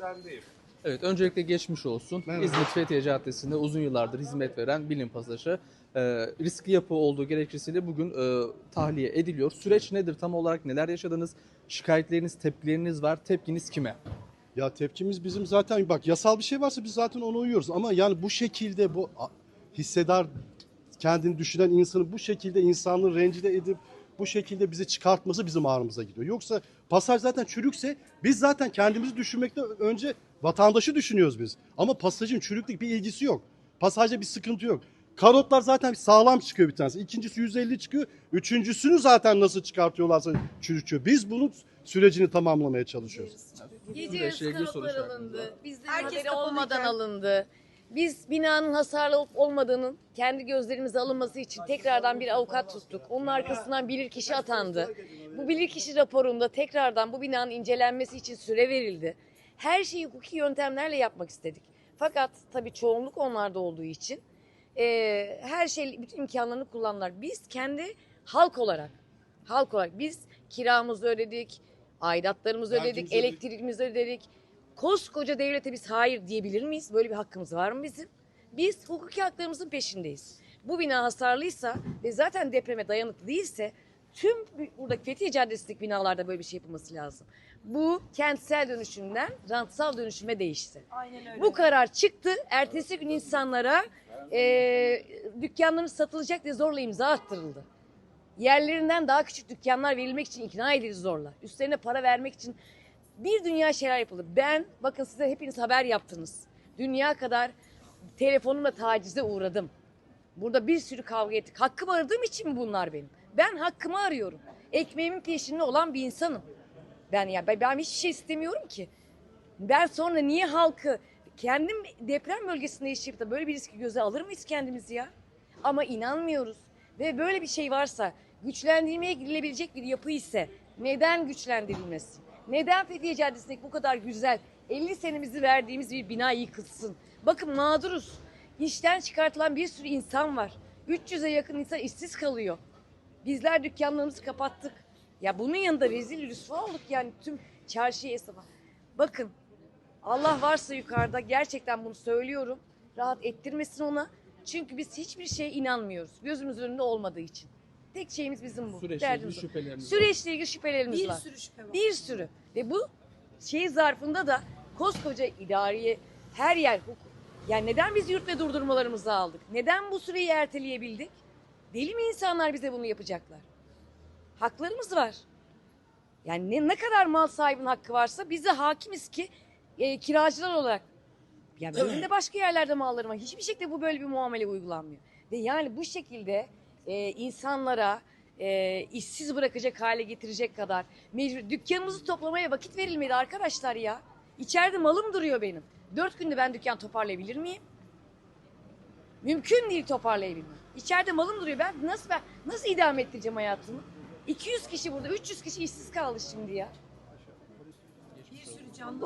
Sendeyim. Evet, öncelikle geçmiş olsun. Merhaba. İzmit Fethiye Caddesi'nde uzun yıllardır hizmet veren bilim pasajı e, riskli yapı olduğu gerekçesiyle bugün e, tahliye ediliyor. Süreç nedir? Tam olarak neler yaşadınız? Şikayetleriniz, tepkileriniz var. Tepkiniz kime? Ya tepkimiz bizim zaten bak yasal bir şey varsa biz zaten ona uyuyoruz. Ama yani bu şekilde bu hissedar kendini düşünen insanı bu şekilde insanlığı rencide edip bu şekilde bizi çıkartması bizim ağrımıza gidiyor. Yoksa pasaj zaten çürükse biz zaten kendimizi düşünmekten önce vatandaşı düşünüyoruz biz. Ama pasajın çürüklük bir ilgisi yok. Pasajda bir sıkıntı yok. Karotlar zaten sağlam çıkıyor bir tanesi. İkincisi 150 çıkıyor. Üçüncüsünü zaten nasıl çıkartıyorlarsa çürütüyor. Biz bunun sürecini tamamlamaya çalışıyoruz. Gece yarısı var. alındı. Bizden Herkes haberi olmadan alındı. Biz binanın hasarlı olup olmadığının kendi gözlerimize alınması için tekrardan bir avukat tuttuk. Onun arkasından bilirkişi atandı. Bu bilirkişi raporunda tekrardan bu binanın incelenmesi için süre verildi. Her şeyi hukuki yöntemlerle yapmak istedik. Fakat tabii çoğunluk onlarda olduğu için eee, her şey bütün imkanlarını kullandılar. Biz kendi halk olarak halk olarak biz kiramızı ödedik, aidatlarımızı ödedik. elektriğimizi ödedik. Koskoca devlete biz hayır diyebilir miyiz? Böyle bir hakkımız var mı bizim? Biz hukuki haklarımızın peşindeyiz. Bu bina hasarlıysa ve zaten depreme dayanıklı değilse tüm buradaki Fethiye Caddesi'ndeki binalarda böyle bir şey yapılması lazım. Bu kentsel dönüşümden rantsal dönüşüme değişti. Aynen öyle. Bu karar çıktı. Ertesi gün insanlara e, dükkanlarımız satılacak diye zorla imza attırıldı. Yerlerinden daha küçük dükkanlar verilmek için ikna edildi zorla. Üstlerine para vermek için bir dünya şeyler yapıldı. Ben bakın size hepiniz haber yaptınız. Dünya kadar telefonumla tacize uğradım. Burada bir sürü kavga ettik. Hakkımı aradığım için mi bunlar benim? Ben hakkımı arıyorum. Ekmeğimin peşinde olan bir insanım. Ben ya ben, ben hiçbir şey istemiyorum ki. Ben sonra niye halkı kendim deprem bölgesinde yaşayıp da böyle bir riski göze alır mıyız kendimizi ya? Ama inanmıyoruz. Ve böyle bir şey varsa güçlendirmeye girilebilecek bir yapı ise neden güçlendirilmesin? Neden Fethiye Caddesi'ndeki bu kadar güzel 50 senemizi verdiğimiz bir bina yıkılsın? Bakın mağduruz. İşten çıkartılan bir sürü insan var. 300'e yakın insan işsiz kalıyor. Bizler dükkanlarımızı kapattık. Ya bunun yanında rezil rüsva olduk yani tüm çarşıya esnafa. Bakın Allah varsa yukarıda gerçekten bunu söylüyorum. Rahat ettirmesin ona. Çünkü biz hiçbir şeye inanmıyoruz. Gözümüzün önünde olmadığı için. Tek şeyimiz bizim bu. Süreçle ilgili şüpheleriniz var. Süreçle ilgili şüphelerimiz bir var. sürü şüphe var. Bir sürü. Ve bu şey zarfında da koskoca idariye her yer hukuk. Yani neden biz yürütme durdurmalarımızı aldık? Neden bu süreyi erteleyebildik? Deli mi insanlar bize bunu yapacaklar? Haklarımız var. Yani ne, ne kadar mal sahibinin hakkı varsa biz de hakimiz ki e, kiracılar olarak. Ya benim de başka yerlerde mallarım. Hiçbir şekilde bu böyle bir muamele uygulanmıyor. Ve yani bu şekilde e, insanlara e, işsiz bırakacak hale getirecek kadar mecbur. Dükkanımızı toplamaya vakit verilmedi arkadaşlar ya. İçeride malım duruyor benim. Dört günde ben dükkan toparlayabilir miyim? Mümkün değil toparlayabilmem. İçeride malım duruyor. Ben nasıl ben nasıl idame ettireceğim hayatımı? 200 kişi burada, 300 kişi işsiz kaldı şimdi ya. Bir sürü canlı